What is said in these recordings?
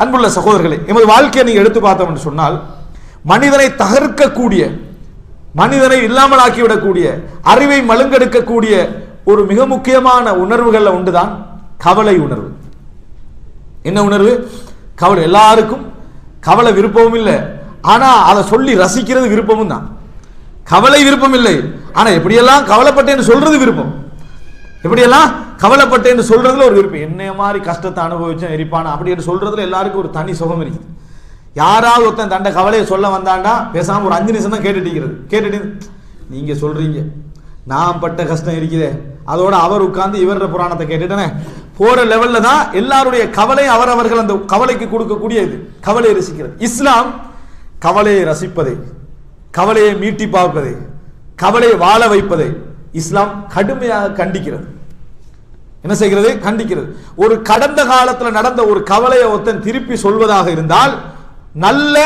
அன்புள்ள சகோதரர்களே எமது வாழ்க்கையை நீங்கள் எடுத்து பார்த்தோம் என்று சொன்னால் மனிதனை தகர்க்கக்கூடிய மனிதனை இல்லாமல் ஆக்கிவிடக்கூடிய அறிவை மழுங்கெடுக்கக்கூடிய ஒரு மிக முக்கியமான உணர்வுகளில் ஒன்றுதான் கவலை உணர்வு. என்ன உணர்வு? கவலை. எல்லாருக்கும் கவலை விருப்பமும் இல்லை. ஆனால் அதை சொல்லி ரசிக்கிறது விருப்பமும் தான். கவலை விருப்பம் இல்லை. ஆனால் எப்படியெல்லாம் கவலைப்பட்டேன்னு சொல்றது விருப்பம்? எப்படியெல்லாம் கவலைப்பட்டேன்னு சொல்றதுல ஒரு விருப்பம். என்னைய மாதிரி கஷ்டத்தை அனுபவிச்சேன் எரிப்பான? அப்படின்னு சொல்றதுல எல்லாருக்கும் ஒரு தனி சுகம் இருக்குது. யாராவது ஒருத்தன் தண்டை கவலையை சொல்ல வந்தாண்டா பேசாமல் ஒரு அஞ்சு நிமிஷம் தான் கேட்டுட்டு இருக்கிறது கேட்டுட்டு நீங்க சொல்றீங்க. நான் பட்ட கஷ்டம் இருக்குதே அதோட அவர் உட்கார்ந்து இவர புராணத்தை கேட்டுட்டனே. போற லெவல்ல தான் எல்லாருடைய கவலை அவரவர்கள் அந்த கவலைக்கு கொடுக்கக்கூடிய இது. கவலையை ரசிக்கிறது. இஸ்லாம் கவலையை ரசிப்பதை. கவலையை மீட்டி பார்ப்பதை. கவலையை வாழ வைப்பதை. இஸ்லாம் கடுமையாக கண்டிக்கிறது. என்ன செய்கிறது? கண்டிக்கிறது. ஒரு கடந்த காலத்தில் நடந்த ஒரு கவலையை ஒருத்தன் திருப்பி சொல்வதாக இருந்தால் நல்ல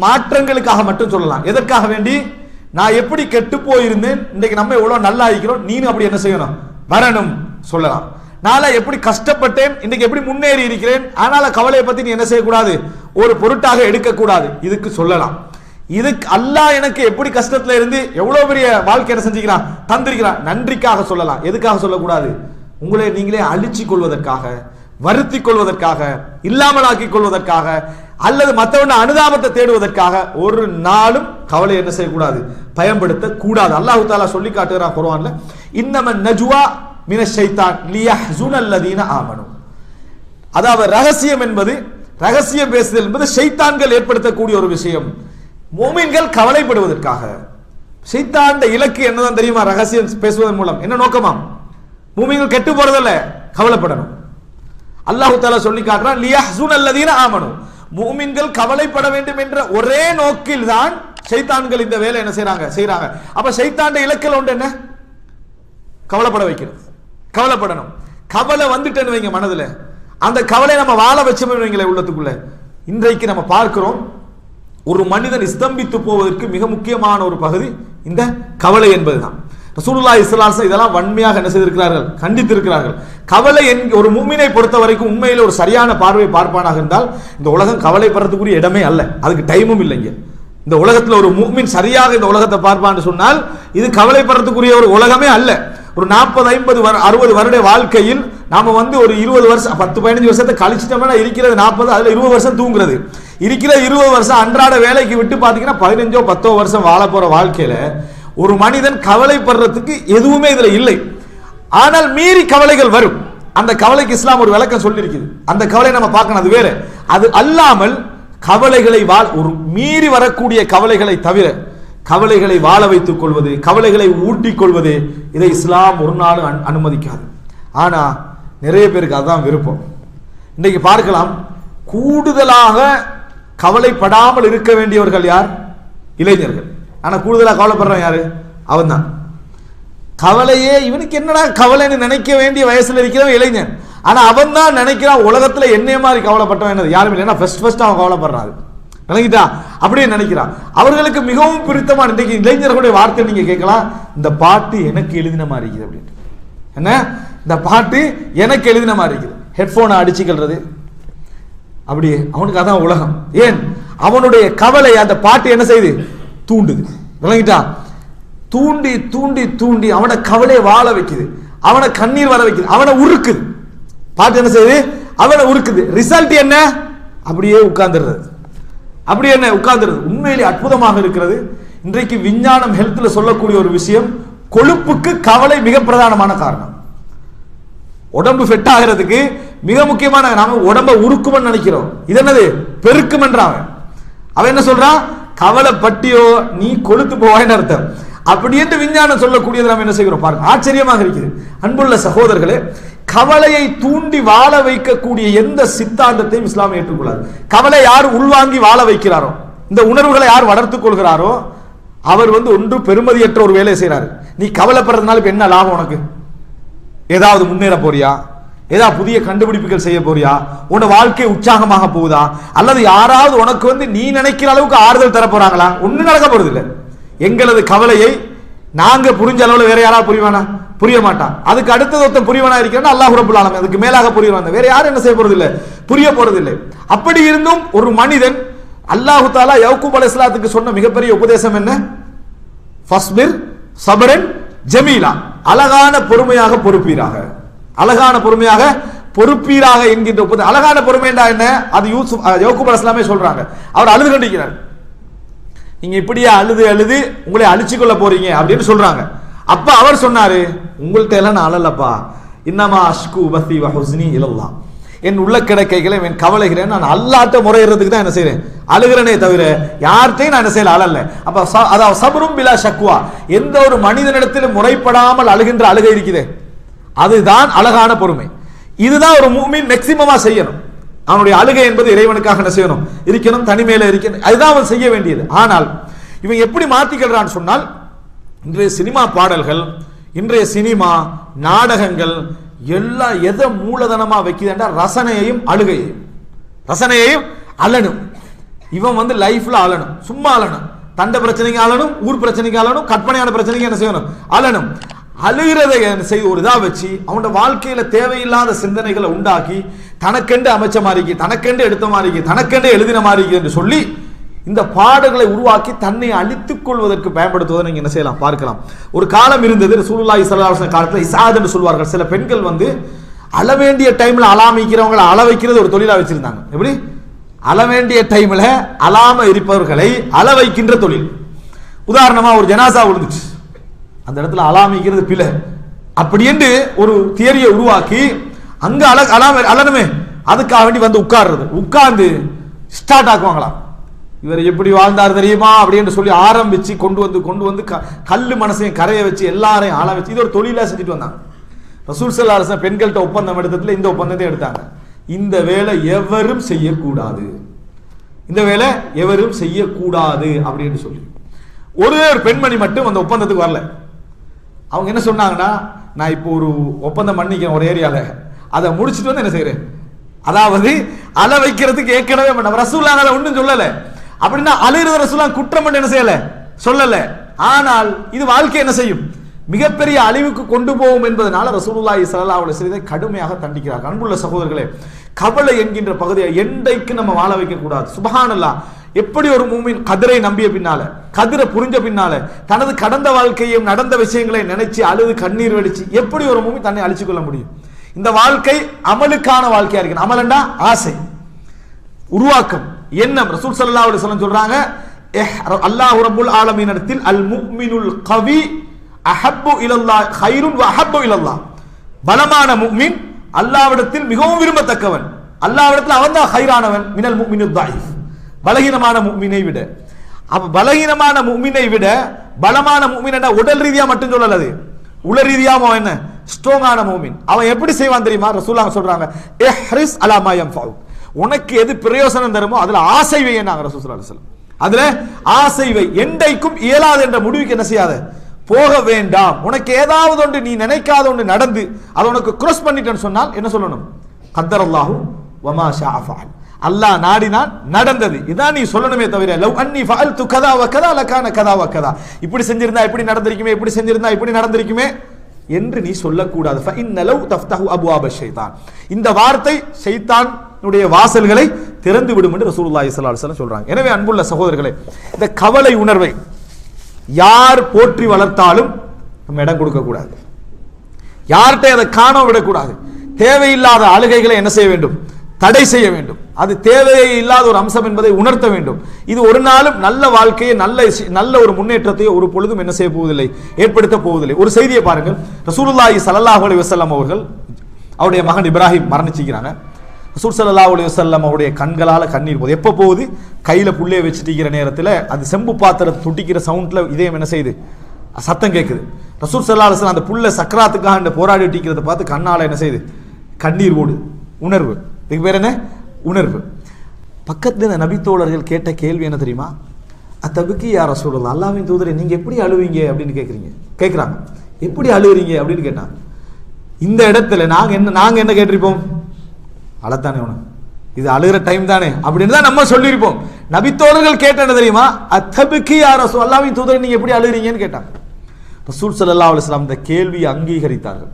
மாற்றங்களுக்காக மட்டும் சொல்லலாம். எதற்காக வேண்டி? நான் எப்படி கெட்டு போயிருந்தேன்? இன்னைக்கு நம்ம எவ்வளவு நல்லா இருக்கிறோம்? நீனும் அப்படி என்ன செய்யணும்? வரணும் சொல்லலாம். நாளை எப்படி கஷ்டப்பட்டேன்? இன்னைக்கு எப்படி முன்னேறி இருக்கிறேன்? ஆனால் கவலையை பத்தி நீ என்ன செய்யக்கூடாது? ஒரு பொருட்டாக எடுக்கக்கூடாது. இதுக்கு சொல்லலாம். இதுக்கு அல்லாஹ் எனக்கு எப்படி கஷ்டத்துல இருந்து எவ்வளவு பெரிய வாழ்க்கையை செஞ்சுக்கிறான்? தந்திருக்கிறான். நன்றிக்காக சொல்லலாம். எதுக்காக சொல்லக்கூடாது? உங்களை நீங்களே அழிச்சு கொள்வதற்காக வருத்தி கொள்வதற்காக இல்லாமல் ஆக்கிக் கொள்வதற்காக அல்லது மற்றவன அனுதாபத்தை தேடுவதற்காக ஒரு நாளும் கவலை என்ன செய்யக்கூடாது? பயன்படுத்த கூடாது. அல்லாஹு தாலா சொல்லி காட்டுகிறான் குர்ஆன்ல இன்னம நஜுவா மின ஷைத்தான் லியஹ்சுன அல்லதீன ஆமனும் அதாவது ரகசியம் என்பது ரகசியம் பேசுதல் என்பது ஷைத்தான்கள் ஏற்படுத்தக்கூடிய ஒரு விஷயம். மோமின்கள் கவலைப்படுவதற்காக. ஷைத்தாண்ட இலக்கு என்னதான் தெரியுமா? ரகசியம் பேசுவதன் மூலம். என்ன நோக்கமாம்? பூமிகள் கெட்டு போறதில்ல கவலைப்படணும். அல்லாஹு தாலா சொல்லி காட்டுறான் லியஹ்சுன் அல்லதீன ஆமனு. மூமின்கள் கவலைப்பட வேண்டும் என்ற ஒரே நோக்கில் தான் ஷைத்தான்கள் இந்த வேலை என்ன செய்யறாங்க செய்யறாங்க அப்ப சைத்தாண்ட இலக்கில் ஒன்று என்ன? கவலைப்பட வைக்கிறது கவலைப்படணும். கவலை வந்துட்டேன்னு வைங்க மனதுல. அந்த கவலை நம்ம வாழ வச்சோம்னு வைங்களே உள்ளத்துக்குள்ள. இன்றைக்கு நம்ம பார்க்கிறோம் ஒரு மனிதன் ஸ்தம்பித்து போவதற்கு மிக முக்கியமான ஒரு பகுதி இந்த கவலை என்பதுதான். ரசூலுல்லா இஸ்லாசன் இதெல்லாம் வன்மையாக என்ன செய்திருக்கிறார்கள்? கண்டித்திருக்கிறார்கள். கவலை என் ஒரு மூமினை பொறுத்த வரைக்கும் உண்மையில் ஒரு சரியான பார்வை பார்ப்பானாக இருந்தால் இந்த உலகம் கவலைப்படுறதுக்குரிய இடமே அல்ல. அதுக்கு டைமும் இல்லைங்க இந்த உலகத்தில் ஒரு மூமின் சரியாக இந்த உலகத்தை பார்ப்பான்னு சொன்னால் இது கவலைப்படுறதுக்குரிய ஒரு உலகமே அல்ல. ஒரு நாற்பது ஐம்பது அறுபது வருட வாழ்க்கையில் நாம வந்து ஒரு இருபது வருஷம் பத்து பதினஞ்சு வருஷத்தை கழிச்சிட்டோம்னா இருக்கிறது நாற்பது அதில் இருபது வருஷம் தூங்குறது. இருக்கிற இருபது வருஷம் அன்றாட வேலைக்கு விட்டு பார்த்தீங்கன்னா பதினஞ்சோ பத்தோ வருஷம் வாழ போகிற வாழ்க்கையில் ஒரு மனிதன் கவலைப்படுறதுக்கு எதுவுமே இதுல இல்லை. ஆனால் மீறி கவலைகள் வரும். அந்த கவலைக்கு இஸ்லாம் ஒரு விளக்கம் சொல்லியிருக்குது. அந்த கவலை நம்ம பார்க்கணும் அது வேற. அது அல்லாமல் கவலைகளை வாழ் ஒரு மீறி வரக்கூடிய கவலைகளை தவிர கவலைகளை வாழ வைத்துக் கொள்வது கவலைகளை ஊட்டிக் கொள்வது இதை இஸ்லாம் ஒரு நாள் அனுமதிக்காது. ஆனா நிறைய பேருக்கு அதுதான் விருப்பம். இன்னைக்கு பார்க்கலாம் கூடுதலாக கவலைப்படாமல் இருக்க வேண்டியவர்கள் யார்? இளைஞர்கள். ஆனால் கூடுதலாக கவலைப்படுறவன் யாரு? அவன்தான். கவலையே இவனுக்கு என்னடா கவலைன்னு நினைக்க வேண்டிய வயசுல இருக்கிறவன் இளைஞன். ஆனால் அவன் தான் நினைக்கிறான் உலகத்துல என்னைய மாதிரி கவலைப்பட்டவன் என்னது? யாரும் இல்லை. ஃபர்ஸ்ட் ஃபஸ்ட் அவன் கவலைப்படுறாரு அது. விளங்கிட்டா? அப்படியே நினைக்கிறான். அவர்களுக்கு மிகவும் பிடித்தமான இன்றைக்கு இளைஞர்களுடைய வார்த்தை நீங்கள் கேட்கலாம். இந்த பாட்டு எனக்கு எழுதின மாதிரி இருக்குது அப்படின்ட்டு. என்ன? இந்த பாட்டு எனக்கு எழுதின மாதிரி இருக்குது. ஹெட்ஃபோனை அடிச்சுக்கிறது அப்படியே அவனுக்கு அதான் உலகம். ஏன்? அவனுடைய கவலை அந்த பாட்டு என்ன செய்யுது? தூண்டுது. விளங்கிட்டா? தூண்டி தூண்டி தூண்டி அவனை கவலையை வாழ வைக்குது. அவனை கண்ணீர் வர வைக்குது. அவனை உருக்குது. பாட்டு என்ன செய்யுது? அவனை உருக்குது. ரிசல்ட் என்ன? அப்படியே உட்கார்ந்துடுறது. அப்படி என்ன? உட்கார்ந்துடுறது. உண்மையிலே அற்புதமாக இருக்கிறது. இன்றைக்கு விஞ்ஞானம் ஹெல்த்தில் சொல்லக்கூடிய ஒரு விஷயம் கொழுப்புக்கு கவலை மிக பிரதானமான காரணம். உடம்பு ஃபிட் ஆகிறதுக்கு மிக முக்கியமான நாம உடம்ப உருக்குமன்னு நினைக்கிறோம். இது என்னது? பெருக்குமன்றான் அவன் என்ன சொல்றான்? கவலைப்பட்டியோ நீ கொழுத்து போவாயின்னு அர்த்தம். அப்படி என்று விஞ்ஞானம் சொல்லக்கூடியது நம்ம என்ன செய்கிறோம்? பாருங்க ஆச்சரியமாக இருக்குது அன்புள்ள சகோதரர்களே கவலையை தூண்டி வாழ வைக்கக்கூடிய எந்த சித்தாந்தத்தையும் இஸ்லாம் ஏற்றுக்கொள்ளாது. கவலை யார் உள்வாங்கி வாழ வைக்கிறாரோ இந்த உணர்வுகளை யார் வளர்த்துக் கொள்கிறாரோ அவர் வந்து ஒன்று பெருமதியற்ற ஒரு வேலையை செய்றாரு. நீ கவலைப்படுறதுனால இப்போ என்ன லாபம் உனக்கு? ஏதாவது முன்னேற போறியா? ஏதாவது புதிய கண்டுபிடிப்புகள் செய்ய போறியா? உன்னோட வாழ்க்கை உற்சாகமாக போகுதா? அல்லது யாராவது உனக்கு வந்து நீ நினைக்கிற அளவுக்கு ஆறுதல் தரப்போறாங்களா ஒன்றும் நடக்க போறது இல்லை. எங்களது கவலையை நாங்க புரிஞ்ச அளவில் வேற யாராவது புரிவானா? புரிய மாட்டான். அதுக்கு அடுத்தது ஒருத்தன் புரியவனா இருக்கிறான் அல்லாஹ் ரபுல் ஆலமீன். அதுக்கு மேலாக புரியவன் வேற யாரும் என்ன செய்ய போறது இல்லை. புரிய போறது இல்லை. அப்படி இருந்தும் ஒரு மனிதன் அல்லாஹு தாலா யவுக்கூப் அலைஹிஸ்ஸலாத்துக்கு சொன்ன மிகப்பெரிய உபதேசம் என்ன? ஃபஸ்பிர் சபரன் ஜமீலா. அழகான பொறுமையாக பொறுப்பீராக. அழகான பொறுமையாக பொறுப்பீராக என்கின்ற உபதே அழகான பொறுமைண்டா என்ன? அது யூசுப் யோகுப் அலஸ்லாமே சொல்றாங்க. அவர் அழுது கண்டிக்கிறார். நீங்க இப்படியே அழுது அழுது உங்களை அழிச்சு கொள்ள போறீங்க அப்படின்னு சொல்றாங்க. அப்ப அவர் சொன்னாரு உங்கள்கிட்ட எல்லாம் நான் அழலப்பா. இன்னமா அஷ்கு பசி வஹுஸ்னி இலல்லாம் என் உள்ள கிடக்கைகளை என் கவலைகளை நான் அல்லாட்ட முறையிறதுக்கு தான் என்ன செய்யறேன் அழுகிறனே தவிர யார்கிட்டையும் நான் என்ன செய்யல அழல. அப்ப அதாவது சபரும் பிலா சக்குவா எந்த ஒரு மனிதனிடத்திலும் முறைப்படாமல் அழுகின்ற அழுகை இருக்குதே. அதுதான் அழகான பொறுமை. இதுதான் ஒரு மூமின் மேக்சிமமா செய்யணும். அவனுடைய அழுகை என்பது இறைவனுக்காக என்ன செய்யணும்? இருக்கணும் தனிமையில இருக்கணும். அதுதான் அவன் செய்ய வேண்டியது. ஆனால் இவன் எப்படி மாத்திக்கிறான்னு சொன்னால் இன்றைய சினிமா பாடல்கள் இன்றைய சினிமா நாடகங்கள் எல்லாம் எதை மூலதனமா வைக்குதுன்றா ரசனையையும் அழுகையையும். ரசனையையும் அலனும் இவன் வந்து லைஃப்ல அலனும் சும்மா அலனும் தண்ட பிரச்சனைக்கு அலனும் ஊர் பிரச்சனைக்கு அலனும் கற்பனையான பிரச்சனைக்கு என்ன செய்யணும்? அலனும் அழுகிறதை செய்து ஒரு இதாக வச்சு அவனோட வாழ்க்கையில் தேவையில்லாத சிந்தனைகளை உண்டாக்கி தனக்கெண்டு அமைச்ச மாதிரிக்கு தனக்கெண்டு எடுத்த மாதிரிக்கு தனக்கெண்டு எழுதின மாதிரிக்கு என்று சொல்லி இந்த பாடல்களை உருவாக்கி தன்னை அழித்துக் கொள்வதற்கு பயன்படுத்துவதை நீங்கள் என்ன செய்யலாம்? பார்க்கலாம். ஒரு காலம் இருந்தது ரசூலுல்லாஹி இசலாசன காலத்தில் இசாத் என்று சொல்வார்கள். சில பெண்கள் வந்து அழ வேண்டிய டைமில் அலாமிக்கிறவங்களை அள வைக்கிறது ஒரு தொழிலாக வச்சுருந்தாங்க. எப்படி? அழ வேண்டிய டைமில் அலாம இருப்பவர்களை அள வைக்கின்ற தொழில். உதாரணமாக ஒரு ஜனாசா விழுந்துச்சு. அந்த இடத்துல அலாமிக்கிறது பிழை. அப்படி என்று ஒரு தியரியை உருவாக்கி அங்க அல அலாம அலனுமே அதுக்காக வேண்டி வந்து உட்கார்றது. உட்கார்ந்து ஸ்டார்ட் ஆக்குவாங்களாம். இவர் எப்படி வாழ்ந்தார் தெரியுமா? அப்படின்னு சொல்லி ஆரம்பிச்சு கொண்டு வந்து கொண்டு வந்து க- கல்லு மனசையும் கரையை வச்சு எல்லாரையும் ஆள வச்சு இது ஒரு தொழிலாக செஞ்சுட்டு வந்தாங்க ரசூல் சல்லா அரசன் பெண்கள்கிட்ட ஒப்பந்தம் எடுத்ததுல இந்த ஒப்பந்தத்தை எடுத்தாங்க. இந்த வேலை எவரும் செய்யக்கூடாது. இந்த வேலை எவரும் செய்யக்கூடாது அப்படின்னு சொல்லி. ஒரே ஒரு பெண்மணி மட்டும் அந்த ஒப்பந்தத்துக்கு வரல. அவங்க என்ன சொன்னாங்கன்னா நான் இப்போ ஒரு ஒப்பந்தம் பண்ணிக்கிறேன் ஒரு ஏரியாவில் அதை முடிச்சிட்டு வந்து என்ன செய்கிறேன் அதாவது அலை வைக்கிறதுக்கு ஏற்கனவே பண்ண ரசூல்லா அதை ஒன்றும் சொல்லலை. அப்படின்னா அழுகிற ரசூல்லா குற்றம் பண்ண என்ன செய்யலை? சொல்லலை. ஆனால் இது வாழ்க்கை என்ன செய்யும்? மிகப்பெரிய அழிவுக்கு கொண்டு போகும் என்பதனால ரசூலுல்லாஹி சல்லா அவளை வஸல்லம் கடுமையாக தண்டிக்கிறார் அன்புள்ள சகோதரர்களே கவலை என்கின்ற பகுதியை எண்டைக்கு நம்ம வாழ வைக்க கூடாது எப்படி ஒரு மூமின் கதிரை நம்பிய பின்னால கதிரை புரிஞ்ச பின்னால தனது கடந்த வாழ்க்கையும் நடந்த விஷயங்களை நினைச்சு அழுது கண்ணீர் வடிச்சு எப்படி ஒரு மூமின் தன்னை அழிச்சு கொள்ள முடியும்? இந்த வாழ்க்கை அமலுக்கான வாழ்க்கையா இருக்கு அமலண்டா ஆசை உருவாக்கம் எண்ணம். ரசூல் சல்லா அலி சொல்லம் சொல்றாங்க அல்லாஹ் ரபுல் ஆலமீன் இடத்தில் அல் முக்மினுல் கவி அஹப்பு இலல்லா ஹைருன் அஹப்பு இலல்லாஹ். பலமான முக்மின் அல்லாவிடத்தில் மிகவும் விரும்பத்தக்கவன். அல்லாவிடத்தில் அவன் தான் ஹைரானவன் மினல் முஃமினு தாயிஃப் பலகீனமான முஃமினை விட. அப்ப பலகீனமான முஃமினை விட பலமான முஃமின் உடல் ரீதியா மட்டும் சொல்லல அது. உள ரீதியா அவன் என்ன? ஸ்ட்ராங்கான மூமின் அவன் எப்படி செய்வான் தெரியுமா? ரசூலாங்க சொல்றாங்க ஏ அலா அலாமாயம் யன்ஃபஉக் உனக்கு எது பிரயோசனம் தருமோ அதுல ஆசை வை நாங்க ரசூலுல்லாஹி அலைஹி அதுல ஆசை வை. எண்டைக்கும் இயலாது என்ற முடிவுக்கு என்ன செய்யாத? போக வேண்டாம். உனக்கு ஏதாவது ஒன்று நீ நினைக்காத ஒன்று நடந்து அதை உனக்கு cross பண்ணிட்டேன்னு சொன்னால் என்ன சொல்லணும்? கத்தர் அல்லாஹூ வமா ஷா அஃபால் அல்லாஹ் நாடினான் நடந்தது. இதான் நீ சொல்லணுமே தவிர லவ் அன்னி ஃபால்து கதா வக்கதா லக்கான கதா வக்கதா இப்படி செஞ்சிருந்தா இப்படி நடந்திருக்குமே இப்படி செஞ்சிருந்தா இப்படி நடந்திருக்குமே என்று நீ சொல்லக்கூடாது. ஃபஇன்னலவ் தஃப்தஹு அபுவாப ஷைத்தான் இந்த வார்த்தை ஷைத்தானுடைய வாசல்களை திறந்து விடும் என்று ரசூலுல்லாஹி ஸல்லல்லாஹு அலைஹி சொல்றாங்க. எனவே அன்புள்ள சகோதரர்களே இந்த கவலை உணர்வை யார் போற்றி வளர்த்தாலும் நம்ம இடம் கொடுக்க கூடாது யார்கிட்ட அதை காண விடக்கூடாது. தேவையில்லாத அழுகைகளை என்ன செய்ய வேண்டும்? தடை செய்ய வேண்டும். அது தேவையே இல்லாத ஒரு அம்சம் என்பதை உணர்த்த வேண்டும். இது ஒரு நாளும் நல்ல வாழ்க்கையை நல்ல நல்ல ஒரு முன்னேற்றத்தை ஒரு பொழுதும் என்ன செய்ய போவதில்லை ஏற்படுத்த போவதில்லை. ஒரு செய்தியை பாருங்கள். ரசூலுல்லாஹி சல்லாஹ் அலி வஸல்லம் அவர்கள் அவருடைய மகன் இப்ராஹிம் மரணிச்சிக்கிறாங்க. ரசூல் சல்லா அலி வசல்லம் அவருடைய கண்களால் கண்ணீர் போகுது எப்போ போகுது? கையில் புள்ளைய வச்சுட்டிக்கிற நேரத்தில் அது செம்பு பாத்திரத்தை துட்டிக்கிற சவுண்டில் இதயம் என்ன செய்யுது? சத்தம் கேட்குது ரசூல் சல்லா அலுவலம் அந்த புள்ள சக்கராத்துக்காக இந்த போராடிட்டு இருக்கிறத பார்த்து கண்ணால் என்ன செய்யுது? கண்ணீர் ஓடு உணர்வு. இதுக்கு பேர் என்ன? உணர்வு. பக்கத்தில் நபித்தோழர்கள் கேட்ட கேள்வி என்ன தெரியுமா? அத்தபுக்கு யார ரசூலுல்லாஹ் அல்லாவின் தூதரை நீங்கள் எப்படி அழுவீங்க? அப்படின்னு கேட்குறீங்க கேட்குறாங்க எப்படி அழுகுறீங்க அப்படின்னு கேட்டான் இந்த இடத்துல நாங்கள் என்ன நாங்கள் என்ன கேட்டிருப்போம்? அழத்தானே உனக்கு. இது அழுகிற டைம் தானே. அப்படின்னு தான் நம்ம சொல்லியிருப்போம். நபித்தோழர்கள் கேட்டேன் தெரியுமா? அத்தபுக்கு யார் அல்லாவின் அல்லாஹ்வின் நீங்கள் எப்படி அழுகிறீங்கன்னு கேட்டாங்க. ரசூல் சல்லா அலுவலாம் அந்த கேள்வியை அங்கீகரித்தார்கள்.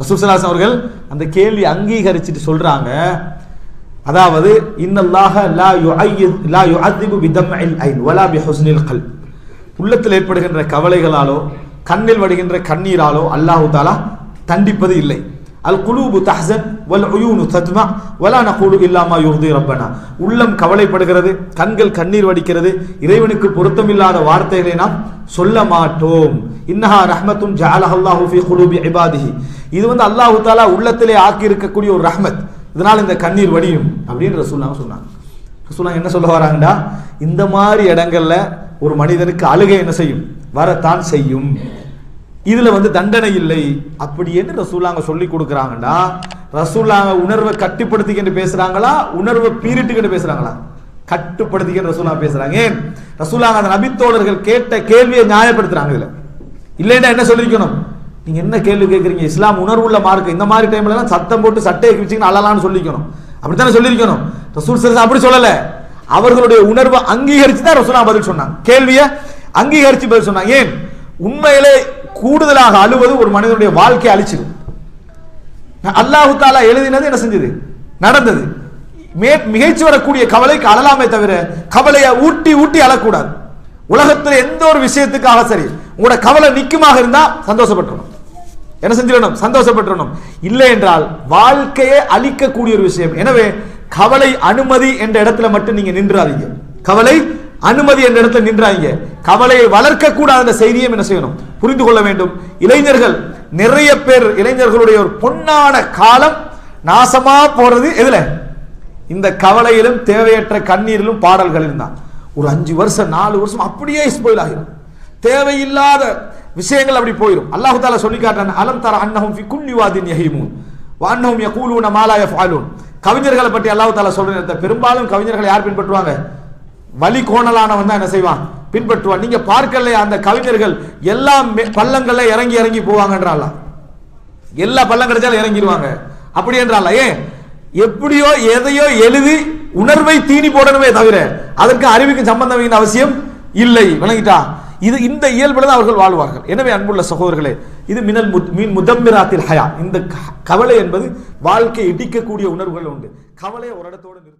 ரசூல் அவர்கள் அந்த கேள்வி அங்கீகரிச்சுட்டு சொல்றாங்க. அதாவது இன்னல்லாக லா லா யுஅதிபு பிதம்இல் ஐன் வலா பிஹுஸ்னில் கல்ப். உள்ளத்தில் ஏற்படுகின்ற கவலைகளாலோ கண்ணில் வடுகின்ற கண்ணீராலோ அல்லாஹு தாலா தண்டிப்பது இல்லை. அல் குலூபு தஹ்சன் வல் உயூனு தத்மா வலா நகூலு இல்லாமா யுஹ்தி ரப்பனா. உள்ளம் கவலைப்படுகிறது கண்கள் கண்ணீர் வடிக்கிறது இறைவனுக்கு பொருத்தமில்லாத வார்த்தைகளை நாம் சொல்ல மாட்டோம். இன்னஹா ரஹ்மத்தும் ஜாலஹல்லாஹு ஃபி குலூபி இபாதிஹி. இது வந்து அல்லாஹு தாலா உள்ளத்திலே ஆக்கி இருக்கக்கூடிய ஒரு ரஹ்மத். இதனால் இந்த கண்ணீர் வடியும் அப்படின்னு ரசூல்லாம் சொன்னாங்க. ரசூல்லாம் என்ன சொல்ல வராங்கடா? இந்த மாதிரி இடங்கள்ல ஒரு மனிதனுக்கு அழுகை என்ன செய்யும்? வரத்தான் செய்யும். இதில் வந்து தண்டனை இல்லை. அப்படி என்று ரசூலாங்க சொல்லி கொடுக்குறாங்கன்னா ரசூலாங்க உணர்வை கட்டுப்படுத்திக்கிட்டு பேசுகிறாங்களா உணர்வை பீரிட்டுக்கிட்டு பேசுகிறாங்களா கட்டுப்படுத்திக்கிட்டு ரசூலா பேசுகிறாங்க ஏன்? ரசூலாங்க அந்த நபித்தோழர்கள் கேட்ட கேள்வியை நியாயப்படுத்துகிறாங்க இதில். இல்லைன்னா என்ன சொல்லியிருக்கணும் நீங்க என்ன கேள்வி கேட்குறீங்க இஸ்லாம் உணர்வுள்ள மார்க். இந்த மாதிரி டைம்ல எல்லாம் சத்தம் போட்டு சட்டையை கிழிச்சிங்கன்னு அழலான்னு சொல்லிக்கணும். அப்படித்தானே சொல்லியிருக்கணும்? ரசூல் சல்லல்லாஹு அப்படி சொல்லல. அவர்களுடைய உணர்வை அங்கீகரிச்சு தான் ரசூலா பதில் சொன்னாங்க. கேள்வியை அங்கீகரிச்சு பதில் சொன்னாங்க. ஏன்? உண்மையிலே கூடுதலாக அழுவது ஒரு மனிதனுடைய வாழ்க்கையை அழிச்சிடும் அல்லாஹு தாலா எழுதினது என்ன செஞ்சது? நடந்தது. மே மிகைச்சு வரக்கூடிய கவலைக்கு அழலாமே தவிர கவலையை ஊட்டி ஊட்டி அழக்கூடாது. உலகத்தில் எந்த ஒரு விஷயத்துக்காக சரி உங்களோட கவலை நிக்குமாக இருந்தா சந்தோஷப்பட்டுணும் என்ன செஞ்சிடணும்? சந்தோஷப்பட்டுணும் இல்லை என்றால் வாழ்க்கையை அழிக்கக்கூடிய ஒரு விஷயம். எனவே கவலை அனுமதி என்ற இடத்துல மட்டும் நீங்க நின்றாதீங்க. கவலை அனுமதி என்ற இடத்துல நின்றாங்க கவலையை வளர்க்க கூடாத அந்த செய்தியும் என்ன செய்யணும்? புரிந்து கொள்ள வேண்டும். இளைஞர்கள் நிறைய பேர் இளைஞர்களுடைய ஒரு பொன்னான காலம் நாசமா போறது எதுல? இந்த கவலையிலும் தேவையற்ற கண்ணீரிலும் பாடல்களிலும் தான். ஒரு அஞ்சு வருஷம் நாலு வருஷம் அப்படியே ஸ்போயில் ஆகிடும் தேவையில்லாத விஷயங்கள் அப்படி போயிடும் அல்லாஹு தாலா சொல்லி காட்டான் அலம் தர அன்னஹும் ஃபி குல்லி வாதின் யஹீமூன்? வ யகூலூன மாலா யஃபாலூன் கவிஞர்களை பற்றி அல்லாஹு தாலா சொல்ற பெரும்பாலும் கவிஞர்களை யார் பின்பற்றுவாங்க? வலி கோணலானவன் தான் என்ன செய்வான்? பின்பற்றுவான். நீங்க பார்க்கலையா அந்த கவிஞர்கள் எல்லாம் மே- பள்ளங்கள்ல இறங்கி இறங்கி போவாங்கன்றால? எல்லா பள்ளம் கிடைச்சாலும் இறங்கிடுவாங்க அப்படி என்றால ஏன்? எப்படியோ எதையோ எழுதி உணர்வை தீனி போடணுமே தவிர அதற்கு அறிவுக்கு சம்பந்தம் அவசியம் இல்லை. விளங்கிட்டா? இது இந்த இயல்பில் தான் அவர்கள் வாழ்வார்கள். எனவே அன்புள்ள சகோதரர்களே இது மினல் முத்- மீன் முதம்பிராத்தில் ஹயா. இந்த க- கவலை என்பது வாழ்க்கை இடிக்கக்கூடிய உணர்வுகள் உண்டு. கவலை ஒரு இடத்தோடு நிறுத்த